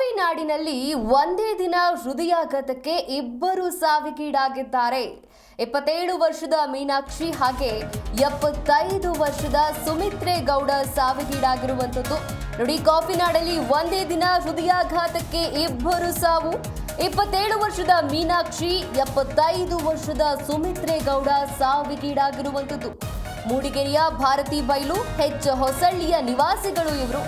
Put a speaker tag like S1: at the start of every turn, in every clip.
S1: Coffee ನಾಡಿನಲ್ಲಿ ಒಂದೇ ದಿನ ಹೃದಯಾಘಾತಕ್ಕೆ ಇಬ್ಬರು ಸಾವಿಗೀಡಾಗಿದ್ದಾರೆ. ಇಪ್ಪತ್ತೇಳು ವರ್ಷದ ಮೀನಾಕ್ಷಿ ಹಾಗೆ ಎಪ್ಪತ್ತೈದು ವರ್ಷದ ಸುಮಿತ್ರೆ ಗೌಡ ಸಾವಿಗೀಡಾಗಿರುವಂಥದ್ದು. ನೋಡಿ ಕಾಫಿ ನಾಡಲ್ಲಿ ಒಂದೇ ದಿನ ಹೃದಯಾಘಾತಕ್ಕೆ ಇಬ್ಬರು ಸಾವು. ಇಪ್ಪತ್ತೇಳು ವರ್ಷದ ಮೀನಾಕ್ಷಿ, ಎಪ್ಪತ್ತೈದು ವರ್ಷದ ಸುಮಿತ್ರೆ ಗೌಡ ಸಾವಿಗೀಡಾಗಿರುವಂಥದ್ದು. ಮೂಡಿಗೆರೆಯ ಭಾರತಿ ಬೈಲು, ಹೆಚ್ ಹೊಸಳ್ಳಿಯ ನಿವಾಸಿಗಳು ಇವರು.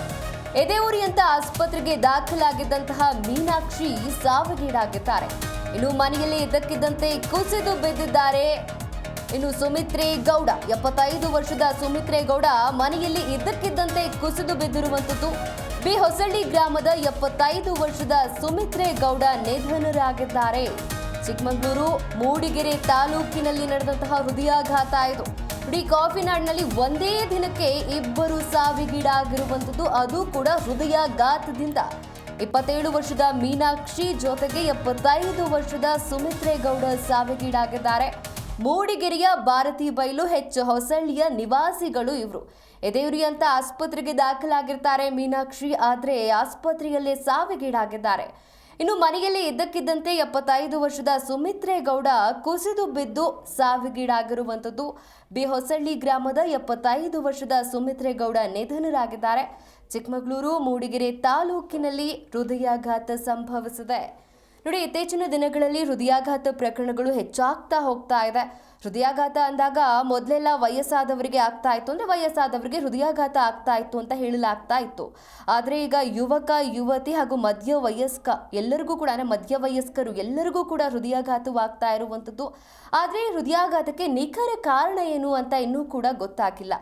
S1: ಎದೆಊರಿ ಅಂತ ಆಸ್ಪತ್ರೆಗೆ ದಾಖಲಾಗಿದ್ದಂತಹ ಮೀನಾಕ್ಷಿ ಸಾವಿಗೀಡಾಗಿದ್ದಾರೆ. ಇನ್ನು ಮನೆಯಲ್ಲಿ ಇದ್ದಕ್ಕಿದ್ದಂತೆ ಕುಸಿದು ಬಿದ್ದಿದ್ದಾರೆ. ಇನ್ನು ಸುಮಿತ್ರೆ ಗೌಡ, ಎಪ್ಪತ್ತೈದು ವರ್ಷದ ಸುಮಿತ್ರೆ ಗೌಡ ಮನೆಯಲ್ಲಿ ಇದ್ದಕ್ಕಿದ್ದಂತೆ ಕುಸಿದು ಬಿದ್ದಿರುವಂಥದ್ದು. ಬಿ ಹೊಸಳ್ಳಿ ಗ್ರಾಮದ ಎಪ್ಪತ್ತೈದು ವರ್ಷದ ಸುಮಿತ್ರೆ ಗೌಡ ನಿಧನರಾಗಿದ್ದಾರೆ. ಚಿಕ್ಕಮಗಳೂರು, ಮೂಡಿಗೆರೆ ತಾಲೂಕಿನಲ್ಲಿ ನಡೆದಂತಹ ಹೃದಯಾಘಾತ ಇದು. ಇಡೀ ಕಾಫಿನಾಡ್ನಲ್ಲಿ ಒಂದೇ ದಿನಕ್ಕೆ ಇಬ್ಬರು ಸಾವಿಗೀಡಾಗಿರುವಂಥದ್ದು. ಅದು ಕೂಡ ಹೃದಯಾಘಾತದಿಂದ. ಇಪ್ಪತ್ತೇಳು ವರ್ಷದ ಮೀನಾಕ್ಷಿ ಜೊತೆಗೆ ಎಪ್ಪತ್ತೈದು ವರ್ಷದ ಸುಮಿತ್ರೇಗೌಡ ಸಾವಿಗೀಡಾಗಿದ್ದಾರೆ. ಮೂಡಿಗೆರೆಯ ಭಾರತಿ ಬೈಲು ಹೆಚ್ಚು ಹೊಸಳ್ಳಿಯ ನಿವಾಸಿಗಳು ಇವರು. ಎದೆಯುರಿ ಅಂತ ಆಸ್ಪತ್ರೆಗೆ ದಾಖಲಾಗಿರ್ತಾರೆ ಮೀನಾಕ್ಷಿ, ಆದ್ರೆ ಆಸ್ಪತ್ರೆಯಲ್ಲೇ ಸಾವಿಗೀಡಾಗಿದ್ದಾರೆ. ಇನ್ನು ಮನೆಯಲ್ಲಿ ಇದ್ದಕ್ಕಿದ್ದಂತೆ ಎಪ್ಪತ್ತೈದು ವರ್ಷದ ಸುಮಿತ್ರೆ ಗೌಡ ಕುಸಿದು ಬಿದ್ದು ಸಾವಿಗೀಡಾಗಿರುವಂಥದ್ದು. ಬಿಹೊಸಳ್ಳಿ ಗ್ರಾಮದ ಎಪ್ಪತ್ತೈದು ವರ್ಷದ ಸುಮಿತ್ರೆ ಗೌಡ ನಿಧನರಾಗಿದ್ದಾರೆ. ಚಿಕ್ಕಮಗಳೂರು, ಮೂಡಿಗೆರೆ ತಾಲೂಕಿನಲ್ಲಿ ಹೃದಯಾಘಾತ ಸಂಭವಿಸಿದೆ. ನೋಡಿ, ಇತ್ತೀಚಿನ ದಿನಗಳಲ್ಲಿ ಹೃದಯಾಘಾತ ಪ್ರಕರಣಗಳು ಹೆಚ್ಚಾಗ್ತಾ ಹೋಗ್ತಾ ಇದೆ. ಹೃದಯಾಘಾತ ಅಂದಾಗ ಮೊದಲೆಲ್ಲ ವಯಸ್ಸಾದವರಿಗೆ ಆಗ್ತಾ ಇತ್ತು ಅಂದರೆ ವಯಸ್ಸಾದವರಿಗೆ ಹೃದಯಾಘಾತ ಆಗ್ತಾ ಇತ್ತು ಅಂತ ಹೇಳಲಾಗ್ತಾ ಇತ್ತು. ಆದರೆ ಈಗ ಯುವಕ, ಯುವತಿ ಹಾಗೂ ಮಧ್ಯ ವಯಸ್ಕ ಎಲ್ಲರಿಗೂ ಕೂಡ ಅಂದರೆ ಮಧ್ಯ ವಯಸ್ಕರು ಎಲ್ಲರಿಗೂ ಕೂಡ ಹೃದಯಾಘಾತವಾಗ್ತಾ ಇರುವಂಥದ್ದು. ಆದರೆ ಹೃದಯಾಘಾತಕ್ಕೆ ನಿಖರ ಕಾರಣ ಏನು ಅಂತ ಇನ್ನೂ ಕೂಡ ಗೊತ್ತಾಗಿಲ್ಲ.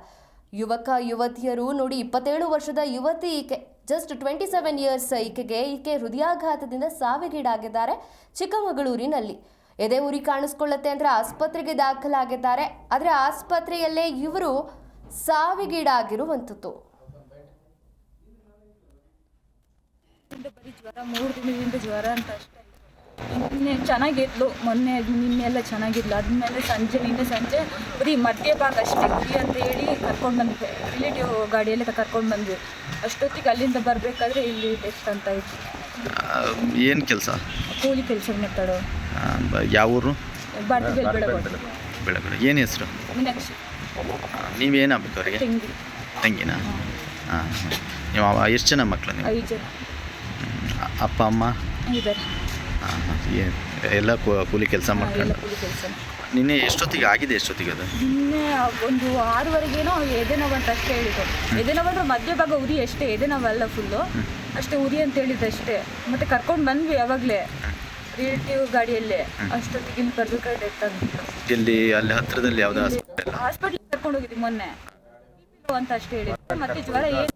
S1: ಯುವಕ, ಯುವತಿಯರು ನೋಡಿ ಇಪ್ಪತ್ತೇಳು ವರ್ಷದ ಯುವತಿ ಈಕೆ ಜಸ್ಟ್ ಟ್ವೆಂಟಿ ಸೆವೆನ್ ಇಯರ್ಸ್ ಈಕೆಗೆ, ಈಕೆ ಹೃದಯಾಘಾತದಿಂದ ಸಾವಿಗೀಡಾಗಿದ್ದಾರೆ ಚಿಕ್ಕಮಗಳೂರಿನಲ್ಲಿ. ಎದೆ ಉರಿ ಕಾಣಿಸ್ಕೊಳ್ಳುತ್ತೆ ಅಂದರೆ ಆಸ್ಪತ್ರೆಗೆ ದಾಖಲಾಗಿದ್ದಾರೆ. ಆದರೆ ಆಸ್ಪತ್ರೆಯಲ್ಲೇ ಇವರು ಸಾವಿಗೀಡಾಗಿರುವಂಥದ್ದು.
S2: ಬರೀ ಜ್ವರ, ಮೂರು ದಿನದಿಂದ ಜ್ವರ ಅಂತ ಅಷ್ಟೇ. ನಿನ್ನೆ ಚೆನ್ನಾಗಿದ್ಲು, ಮೊನ್ನೆ ನಿನ್ನೆ ಎಲ್ಲ ಚೆನ್ನಾಗಿದ್ಲು. ಅದ್ಮೇಲೆ ಸಂಜೆ, ನಿನ್ನೆ ಸಂಜೆ ಬರೀ ಮಧ್ಯ ಭಾಗ ಅಷ್ಟೇ ಬರೀ ಅಂತ ಹೇಳಿ ಕರ್ಕೊಂಡು ಬಂದ್ವಿ. ರಿಲೇಟಿವ್ ಗಾಡಿಯಲ್ಲಿ ಕರ್ಕೊಂಡು ಬಂದ್ವಿ. ಅಷ್ಟೊತ್ತಿಗೆ ಅಲ್ಲಿಂದ ಬರಬೇಕಾದ್ರೆ ಇಲ್ಲಿ ಟೆಸ್ಟ್ ಅಂತ ಇತ್ತು.
S3: ಏನು ಕೆಲಸ?
S2: ಕೂಲಿ ಕೆಲಸ ಮಾತಾಡೋ
S3: ಯಾವ ಊರು? ಬೆಳಗ್ಗೆ ಏನು ಹೆಸರು?
S2: ಮೀನಾಕ್ಷಿ.
S3: ನೀವೇನು ಆಗ್ಬೇಕು ಅವರಿಗೆ?
S2: ತಂಗಿನ
S3: ತಂಗಿನಾ? ಹಾಂ ನೀವು ಅವ- ಎಷ್ಟು ಜನ ಮಕ್ಕಳು ನೀವು?
S2: ಐದು ಜನ.
S3: ಹ್ಮ್. ಅಪ್ಪ ಅಮ್ಮ?
S2: ಇದ್ದಾರೆ.
S3: ಹಾಂ ಏನು ಎಲ್ಲ ಕೂ- ಕೂಲಿ ಕೆಲಸ
S2: ಎಲ್ಲ
S3: ಮಾಡ್ಕೊಂಡು?
S2: ಕೂಲಿ ಕೆಲಸ.
S3: ನಿನ್ನೆ ಎಷ್ಟೊತ್ತಿಗೆ ಆಗಿದೆ ಎಷ್ಟೊತ್ತಿಗೆ ಅದು?
S2: ನಿನ್ನೆ ಒಂದು ಆರೂವರೆಗೇನೋ ಎದೆ ನೋವು ಅಂತ ಅಷ್ಟೇ ಹೇಳಿದ್ರು. ಎದೆ ನೋವು ಅಂದ್ರೆ ಮಧ್ಯ ಭಾಗ ಉರಿ ಅಷ್ಟೇ ಎದೆ ನೋವಲ್ಲ ಫುಲ್ಲು ಅಷ್ಟೇ ಉರಿ ಅಂತ ಹೇಳಿದ್ದಷ್ಟೇ ಮತ್ತೆ ಕರ್ಕೊಂಡು ಬಂದ್ವಿ ಯಾವಾಗಲೇ. ರಿಲೇಟಿವ್ ಗಾಡಿಯಲ್ಲೇ. ಅಷ್ಟೊತ್ತಿಗೆ ಬರ್ಬೇಕಾದ್ರೆ ಡೆತ್
S3: ಇಲ್ಲಿ ಅಲ್ಲಿ ಹತ್ರದಲ್ಲಿ ಯಾವ್ದು ಹಾಸ್ಪಿಟಲ್
S2: ಕರ್ಕೊಂಡು ಹೋಗಿದ್ವಿ ಮೊನ್ನೆ. ಅಂತ ಅಷ್ಟೇ ಹೇಳಿದ್ರು. ಮತ್ತೆ ಜ್ವರ ಏನು?